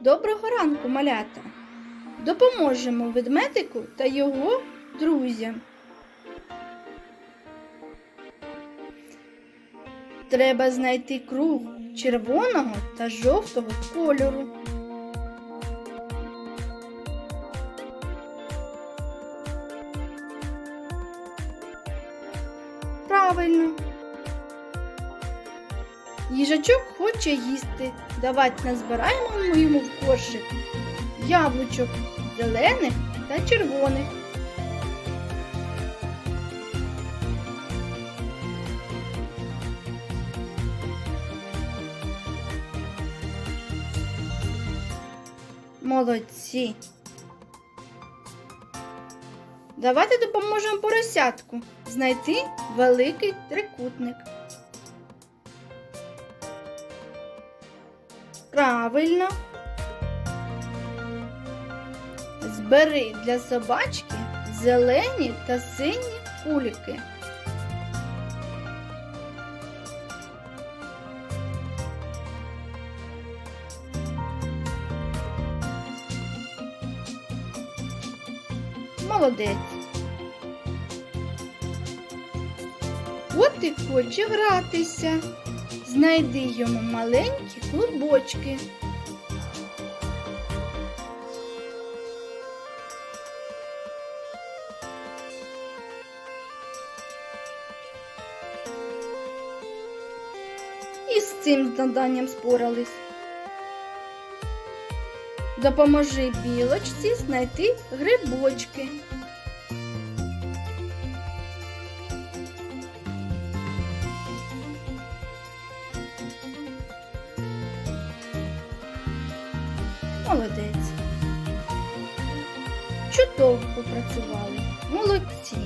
Доброго ранку, малята! Допоможемо ведмедику та його друзям. Треба знайти круг червоного та жовтого кольору. Правильно. Їжачок хоче їсти. Давайте назбираємо йому в кошик яблучок зелених та червоних. Молодці. Давайте допоможемо поросятку знайти великий трикутник. Правильно. Збери для собачки зелені та сині кульки. Молодець. От і хоче гратися. Знайди йому маленькі клубочки. І з цим завданням спорались. Допоможи білочці знайти грибочки. Молодець. Чудово попрацювали. Молодці.